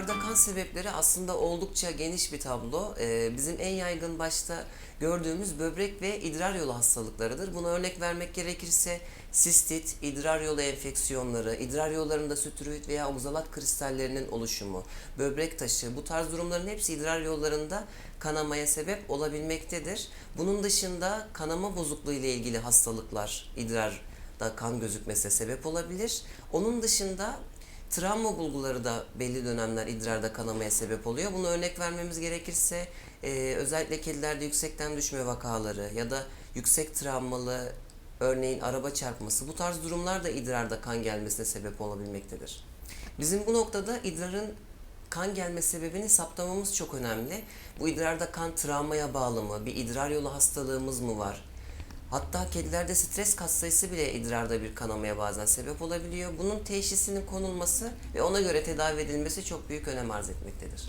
kan sebepleri aslında oldukça geniş bir tablo. Ee, bizim en yaygın başta gördüğümüz böbrek ve idrar yolu hastalıklarıdır. Buna örnek vermek gerekirse sistit, idrar yolu enfeksiyonları, idrar yollarında sütürüit veya ogzalat kristallerinin oluşumu, böbrek taşı bu tarz durumların hepsi idrar yollarında kanamaya sebep olabilmektedir. Bunun dışında kanama bozukluğu ile ilgili hastalıklar idrarda kan gözükmesine sebep olabilir. Onun dışında Travma bulguları da belli dönemler idrarda kanamaya sebep oluyor. Bunu örnek vermemiz gerekirse e, özellikle kedilerde yüksekten düşme vakaları ya da yüksek travmalı örneğin araba çarpması bu tarz durumlar da idrarda kan gelmesine sebep olabilmektedir. Bizim bu noktada idrarın kan gelme sebebini saptamamız çok önemli. Bu idrarda kan travmaya bağlı mı? Bir idrar yolu hastalığımız mı var? Hatta kedilerde stres katsayısı bile idrarda bir kanamaya bazen sebep olabiliyor. Bunun teşhisinin konulması ve ona göre tedavi edilmesi çok büyük önem arz etmektedir.